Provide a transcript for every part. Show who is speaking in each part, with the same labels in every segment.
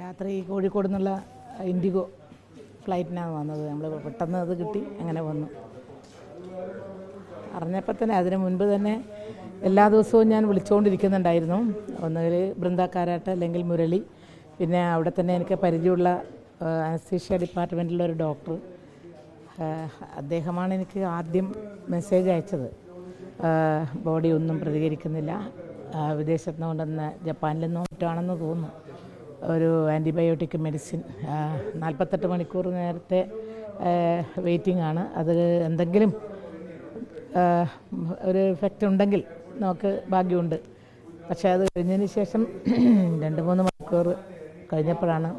Speaker 1: രാത്രി കോഴിക്കോട് നിന്നുള്ള ഇൻഡിഗോ ഫ്ലൈറ്റിനാണ് വന്നത്. നമ്മൾ പെട്ടെന്ന് അത് കിട്ടി അങ്ങനെ വന്നു. അറിഞ്ഞപ്പോൾ തന്നെ അതിന് മുൻപ് തന്നെ എല്ലാ ദിവസവും ഞാൻ വിളിച്ചുകൊണ്ടിരിക്കുന്നുണ്ടായിരുന്നു ഒന്നുകിൽ ബൃന്ദക്കാരാട്ട് അല്ലെങ്കിൽ മുരളി. പിന്നെ അവിടെ തന്നെ എനിക്ക് പരിചയമുള്ള അനസ്തീഷ്യ ഡിപ്പാർട്ട്മെന്റിലൊരു ഡോക്ടർ. അദ്ദേഹമാണ് എനിക്ക് ആദ്യം മെസ്സേജ് അയച്ചത്. ബോഡി ഒന്നും പ്രതികരിക്കുന്നില്ല. വിദേശത്തുനിന്ന് വിദേശത്ത് കൊണ്ടുവന്ന ജപ്പാനിൽ നിന്നും മറ്റാണെന്ന് തോന്നുന്നു. ഒരു ആന്റിബയോട്ടിക് മെഡിസിൻ നാൽപ്പത്തെട്ട് മണിക്കൂർ നേരത്തെ വെയിറ്റിംഗ് ആണ്. അത് എന്തെങ്കിലും ഒരു എഫക്റ്റ് ഉണ്ടെങ്കിൽ നമുക്ക് ഭാഗ്യമുണ്ട്. പക്ഷേ അത് കഴിഞ്ഞതിന് ശേഷം രണ്ട് മൂന്ന് മണിക്കൂർ കഴിഞ്ഞപ്പോഴാണ്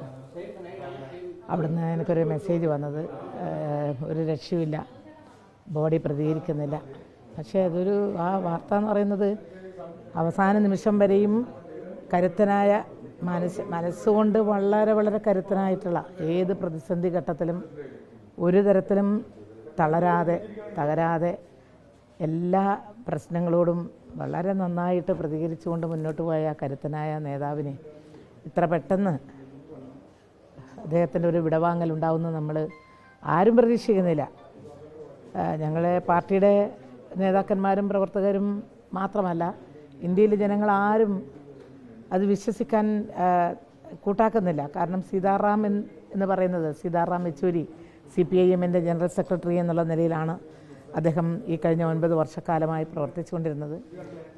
Speaker 1: അവിടുന്ന് എനിക്കൊരു മെസ്സേജ് വന്നത്. ഒരു രക്ഷയുമില്ല ബോഡി പ്രതികരിക്കുന്നില്ല. പക്ഷേ അതൊരു ആ വാർത്ത എന്ന് പറയുന്നത് അവസാന നിമിഷം വരെയും കരുത്തനായ മനസ്സ് മനസ്സുകൊണ്ട് വളരെ വളരെ കരുത്തനായിട്ടുള്ള ഏത് പ്രതിസന്ധി ഘട്ടത്തിലും ഒരു തരത്തിലും തളരാതെ തകരാതെ എല്ലാ പ്രശ്നങ്ങളോടും വളരെ നന്നായിട്ട് പ്രതികരിച്ചുകൊണ്ട് മുന്നോട്ട് പോയ കരുത്തനായ നേതാവിനെ ഇത്ര പെട്ടെന്ന് അദ്ദേഹത്തിന്റെ ഒരു വിടവാങ്ങൽ ഉണ്ടാവുമെന്ന് നമ്മൾ ആരും പ്രതീക്ഷിക്കുന്നില്ല. ഞങ്ങളെ പാർട്ടിയുടെ നേതാക്കന്മാരും പ്രവർത്തകരും മാത്രമല്ല ഇന്ത്യയിലെ ജനങ്ങൾ ആരും അത് വിശ്വസിക്കാൻ കൂട്ടാക്കുന്നില്ല. കാരണം സീതാറാം എന്ന് പറയുന്നത് Sitaram Yechury C P I എമ്മിന്റെ ജനറൽ സെക്രട്ടറി എന്നുള്ള നിലയിലാണ് അദ്ദേഹം ഈ കഴിഞ്ഞ ഒൻപത് വർഷക്കാലമായി പ്രവർത്തിച്ചുകൊണ്ടിരുന്നത്.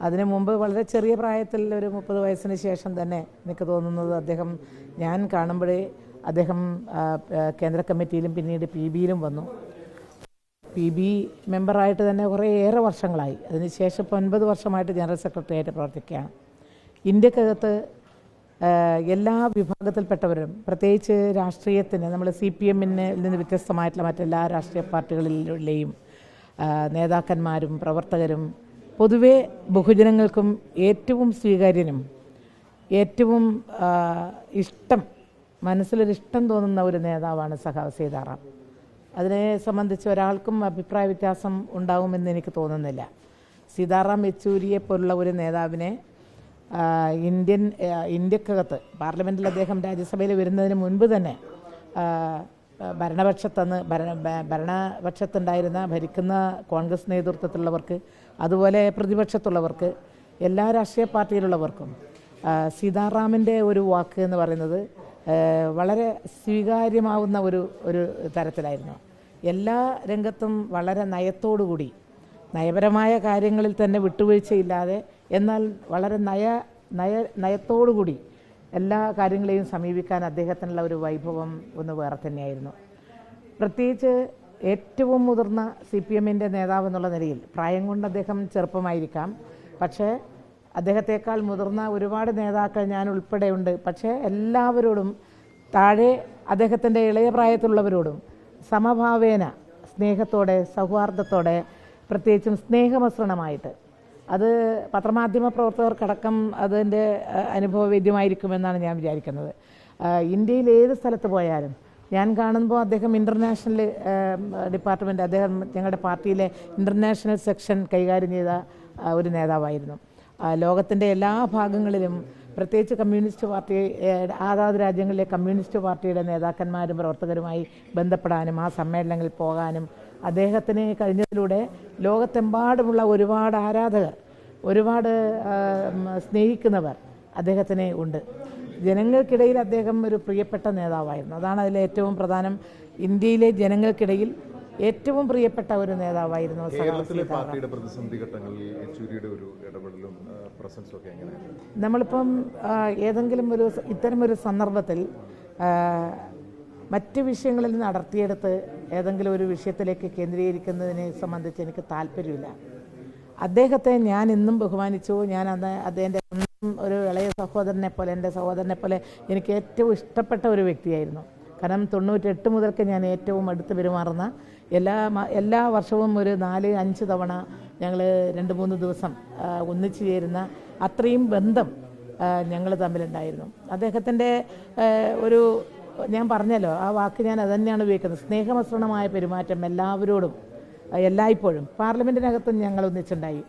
Speaker 1: അതിനു മുമ്പ് വളരെ ചെറിയ പ്രായത്തിൽ ഒരു മുപ്പത് വയസ്സിന് ശേഷം തന്നെ എനിക്ക് തോന്നുന്നത് അദ്ദേഹം ഞാൻ കാണുമ്പോഴേ അദ്ദേഹം കേന്ദ്ര കമ്മിറ്റിയിലും പിന്നീട് പി ബിയിലും വന്നു. പി ബി മെമ്പറായിട്ട് തന്നെ കുറേ ഏറെ വർഷങ്ങളായി. അതിനുശേഷം ഇപ്പോൾ ഒൻപത് വർഷമായിട്ട് ജനറൽ സെക്രട്ടറിയായിട്ട് പ്രവർത്തിക്കുകയാണ്. ഇന്ത്യക്കകത്ത് എല്ലാ വിഭാഗത്തിൽപ്പെട്ടവരും പ്രത്യേകിച്ച് രാഷ്ട്രീയത്തിന് നമ്മൾ സി പി എമ്മിന് നിന്ന് വ്യത്യസ്തമായിട്ടുള്ള മറ്റെല്ലാ രാഷ്ട്രീയ പാർട്ടികളിലെയും നേതാക്കന്മാരും പ്രവർത്തകരും പൊതുവെ ബഹുജനങ്ങൾക്കും ഏറ്റവും സ്വീകാര്യനും ഏറ്റവും ഇഷ്ടം മനസ്സിലൊരിഷ്ടം തോന്നുന്ന ഒരു നേതാവാണ് സഖാവ് സീതാറാം. അതിനെ സംബന്ധിച്ച് ഒരാൾക്കും അഭിപ്രായ വ്യത്യാസം ഉണ്ടാവുമെന്ന് എനിക്ക് തോന്നുന്നില്ല. സീതാറാം യെച്ചൂരിയെ പോലുള്ള ഒരു നേതാവിനെ ഇന്ത്യൻ ഇന്ത്യക്കകത്ത് പാർലമെന്റിൽ അദ്ദേഹം രാജ്യസഭയിൽ വരുന്നതിന് മുൻപ് തന്നെ ഭരണപക്ഷത്തന്ന് ഭരണ ഭരണപക്ഷത്തുണ്ടായിരുന്ന ഭരിക്കുന്ന കോൺഗ്രസ് നേതൃത്വത്തിലുള്ളവർക്ക് അതുപോലെ പ്രതിപക്ഷത്തുള്ളവർക്ക് എല്ലാ രാഷ്ട്രീയ പാർട്ടിയിലുള്ളവർക്കും സീതാറാമിന്റെ ഒരു വാക്ക് എന്ന് പറയുന്നത് വളരെ സ്വീകാര്യമാവുന്ന ഒരു ഒരു തരത്തിലായിരുന്നു. എല്ലാ രംഗത്തും വളരെ നയത്തോടുകൂടി നയപരമായ കാര്യങ്ങളിൽ തന്നെ വിട്ടുവീഴ്ചയില്ലാതെ എന്നാൽ വളരെ നയ നയ നയത്തോടുകൂടി എല്ലാ കാര്യങ്ങളെയും സമീപിക്കാൻ അദ്ദേഹത്തിനുള്ള ഒരു വൈഭവം ഒന്ന് വേറെ തന്നെയായിരുന്നു. പ്രത്യേകിച്ച് ഏറ്റവും മുതിർന്ന സി പി എമ്മിന്റെ നേതാവ് എന്നുള്ള നിലയിൽ പ്രായം കൊണ്ട് അദ്ദേഹം ചെറുപ്പമായിരിക്കാം. പക്ഷേ അദ്ദേഹത്തെക്കാൾ മുതിർന്ന ഒരുപാട് നേതാക്കൾ ഞാൻ ഉൾപ്പെടെയുണ്ട്. പക്ഷേ എല്ലാവരോടും താഴെ അദ്ദേഹത്തിന്റെ ഇളയ പ്രായത്തിലുള്ളവരോടും സമഭാവേന സ്നേഹത്തോടെ സൗഹാർദ്ദത്തോടെ പ്രത്യേകിച്ചും സ്നേഹമസൃണമായിട്ട് അത് പത്രമാധ്യമ പ്രവർത്തകർക്കടക്കം അതിന്റെ അനുഭവ അനുഭവവേദ്യമായിരിക്കുമെന്നാണ് ഞാൻ വിചാരിക്കുന്നത്. ഇന്ത്യയിൽ ഏത് സ്ഥലത്ത് പോയാലും ഞാൻ കാണുമ്പോൾ അദ്ദേഹം ഇന്റർനാഷണൽ ഡിപ്പാർട്ട്മെന്റ് അദ്ദേഹം ഞങ്ങളുടെ പാർട്ടിയിലെ ഇന്റർനാഷണൽ സെക്ഷൻ കൈകാര്യം ചെയ്ത ഒരു നേതാവായിരുന്നു. ലോകത്തിന്റെ എല്ലാ ഭാഗങ്ങളിലും പ്രത്യേകിച്ച് കമ്മ്യൂണിസ്റ്റ് പാർട്ടി അതാത് രാജ്യങ്ങളിലെ കമ്മ്യൂണിസ്റ്റ് പാർട്ടിയുടെ നേതാക്കന്മാരും പ്രവർത്തകരുമായി ബന്ധപ്പെടാനും ആ സമ്മേളനങ്ങളിൽ പോകാനും അദ്ദേഹത്തിന് കഴിഞ്ഞതിലൂടെ ലോകത്തെമ്പാടുമുള്ള ഒരുപാട് ആരാധകർ ഒരുപാട് സ്നേഹിക്കുന്നവർ അദ്ദേഹത്തിന് ഉണ്ട്. ജനങ്ങൾക്കിടയിൽ അദ്ദേഹം ഒരു പ്രിയപ്പെട്ട നേതാവായിരുന്നു. അതാണ് അതിലെ ഏറ്റവും പ്രധാനം. ഇന്ത്യയിലെ ജനങ്ങൾക്കിടയിൽ ഏറ്റവും പ്രിയപ്പെട്ട ഒരു നേതാവായിരുന്നു
Speaker 2: കേരളത്തിലെ പാർട്ടിയുടെ പ്രതിസന്ധി ഘട്ടങ്ങളിൽ യെച്ചൂരിയുടെ ഒരു ഇടപെടലും പ്രസൻസും ഒക്കെ എങ്ങനെയാണ്?
Speaker 1: നമ്മളിപ്പം ഏതെങ്കിലും ഒരു ഇത്തരമൊരു സന്ദർഭത്തിൽ മറ്റ് വിഷയങ്ങളിൽ നിന്ന് അടർത്തിയെടുത്ത് ഏതെങ്കിലും ഒരു വിഷയത്തിലേക്ക് കേന്ദ്രീകരിക്കുന്നതിനെ സംബന്ധിച്ച് എനിക്ക് താല്പര്യമില്ല. അദ്ദേഹത്തെ ഞാൻ ഇന്നും ബഹുമാനിച്ചു. ഞാൻ അന്ന് അദ്ദേഹത്തിന്റെ ഒരു ഇളയ സഹോദരനെ പോലെ എന്റെ സഹോദരനെ പോലെ എനിക്ക് ഏറ്റവും ഇഷ്ടപ്പെട്ട ഒരു വ്യക്തിയായിരുന്നു. കാരണം തൊണ്ണൂറ്റെട്ട് മുതൽക്ക് ഞാൻ ഏറ്റവും അടുത്ത് പെരുമാറുന്ന എല്ലാ എല്ലാ വർഷവും ഒരു നാല് അഞ്ച് തവണ ഞങ്ങൾ രണ്ട് മൂന്ന് ദിവസം ഒന്നിച്ചു ചേരുന്ന അത്രയും ബന്ധം ഞങ്ങൾ തമ്മിലുണ്ടായിരുന്നു. അദ്ദേഹത്തിന്റെ ഒരു ഞാൻ പറഞ്ഞല്ലോ ആ വാക്ക് ഞാൻ അത് തന്നെയാണ് ഉപയോഗിക്കുന്നത്. സ്നേഹമസൃണമായ പെരുമാറ്റം എല്ലാവരോടും എല്ലായ്പ്പോഴും. പാർലമെന്റിനകത്തും ഞങ്ങൾ ഒന്നിച്ചുണ്ടായി.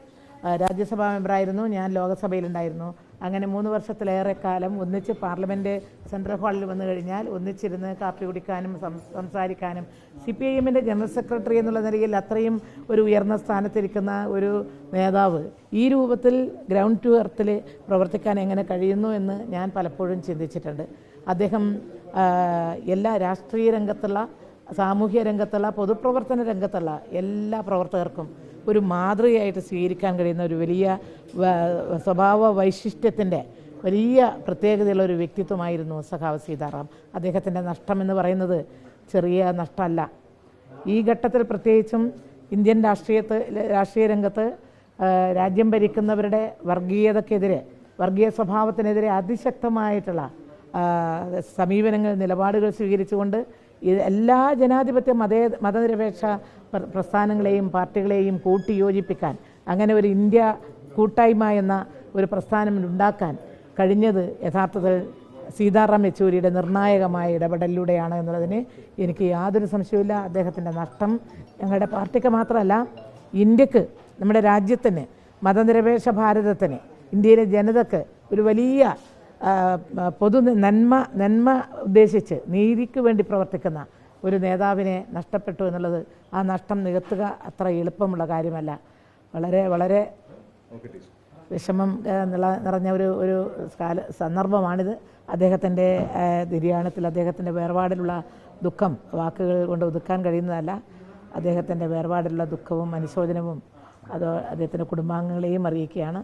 Speaker 1: രാജ്യസഭാ മെമ്പറായിരുന്നു ഞാൻ ലോകസഭയിലുണ്ടായിരുന്നു. അങ്ങനെ മൂന്ന് വർഷത്തിലേറെ കാലം ഒന്നിച്ച് പാർലമെന്റ് സെൻട്രൽ ഹാളിൽ വന്നു കഴിഞ്ഞാൽ ഒന്നിച്ചിരുന്ന് കാപ്പി കുടിക്കാനും സംസാരിക്കാനും സി പി ഐ എമ്മിന്റെ ജനറൽ സെക്രട്ടറി എന്നുള്ള നിലയിൽ അത്രയും ഒരു ഉയർന്ന സ്ഥാനത്തിരിക്കുന്ന ഒരു നേതാവ് ഈ രൂപത്തിൽ ഗ്രൗണ്ട് ടു എർത്തിൽ പ്രവർത്തിക്കാൻ എങ്ങനെ കഴിയുന്നു എന്ന് ഞാൻ പലപ്പോഴും ചിന്തിച്ചിട്ടുണ്ട്. അദ്ദേഹം എല്ലാ രാഷ്ട്രീയ രംഗത്തുള്ള സാമൂഹ്യ രംഗത്തുള്ള പൊതുപ്രവർത്തന രംഗത്തുള്ള എല്ലാ പ്രവർത്തകർക്കും ഒരു മാതൃകയായിട്ട് സ്വീകരിക്കാൻ കഴിയുന്ന ഒരു വലിയ സ്വഭാവ വൈശിഷ്ട്യത്തിന്റെ വലിയ പ്രത്യേകതയുള്ള ഒരു വ്യക്തിത്വമായിരുന്നു സഖാവ് സീതാറാം. അദ്ദേഹത്തിന്റെ നഷ്ടം എന്ന് പറയുന്നത് ചെറിയ നഷ്ടമല്ല. ഈ ഘട്ടത്തിൽ പ്രത്യേകിച്ചും ഇന്ത്യൻ രാഷ്ട്രീയത്ത് രാഷ്ട്രീയ രംഗത്ത് രാജ്യം ഭരിക്കുന്നവരുടെ വർഗീയതക്കെതിരെ വർഗീയ സ്വഭാവത്തിനെതിരെ അതിശക്തമായിട്ടുള്ള സമീപനങ്ങൾ നിലപാടുകൾ സ്വീകരിച്ചുകൊണ്ട് എല്ലാ ജനാധിപത്യ മതേ മതനിരപേക്ഷ പ്രസ്ഥാനങ്ങളെയും പാർട്ടികളെയും കൂട്ടിയോജിപ്പിക്കാൻ അങ്ങനെ ഒരു ഇന്ത്യ കൂട്ടായ്മ എന്ന ഒരു പ്രസ്ഥാനം ഉണ്ടാക്കാൻ കഴിഞ്ഞത് യഥാർത്ഥത്തിൽ സീതാറാം യെച്ചൂരിയുടെ നിർണായകമായ ഇടപെടലിലൂടെയാണ് എന്നുള്ളതിന് എനിക്ക് യാതൊരു സംശയവുമില്ല. അദ്ദേഹത്തിന്റെ നഷ്ടം ഞങ്ങളുടെ പാർട്ടിക്ക് മാത്രമല്ല ഇന്ത്യയ്ക്ക് നമ്മുടെ രാജ്യത്തിന് മതനിരപേക്ഷ ഭാരതത്തിന് ഇന്ത്യയിലെ ജനതക്ക് ഒരു വലിയ പൊതു നന്മ നന്മ ഉദ്ദേശിച്ച് നീതിക്ക് വേണ്ടി പ്രവർത്തിക്കുന്ന ഒരു നേതാവിനെ നഷ്ടപ്പെട്ടു എന്നുള്ളത് ആ നഷ്ടം നികത്തുക അത്ര എളുപ്പമുള്ള കാര്യമല്ല. വളരെ വളരെ വിഷമം നിറഞ്ഞ ഒരു ഒരു കാല സന്ദർഭമാണിത്. അദ്ദേഹത്തിന്റെ നിര്യാണത്തിൽ അദ്ദേഹത്തിന്റെ വേർപാടിലുള്ള ദുഃഖം വാക്കുകൾ കൊണ്ട് ഒതുക്കാൻ കഴിയുന്നതല്ല. അദ്ദേഹത്തിന്റെ വേർപാടിലുള്ള ദുഃഖവും അനുശോചനവും അത് അദ്ദേഹത്തിന്റെ കുടുംബാംഗങ്ങളെയും അറിയിക്കുകയാണ്.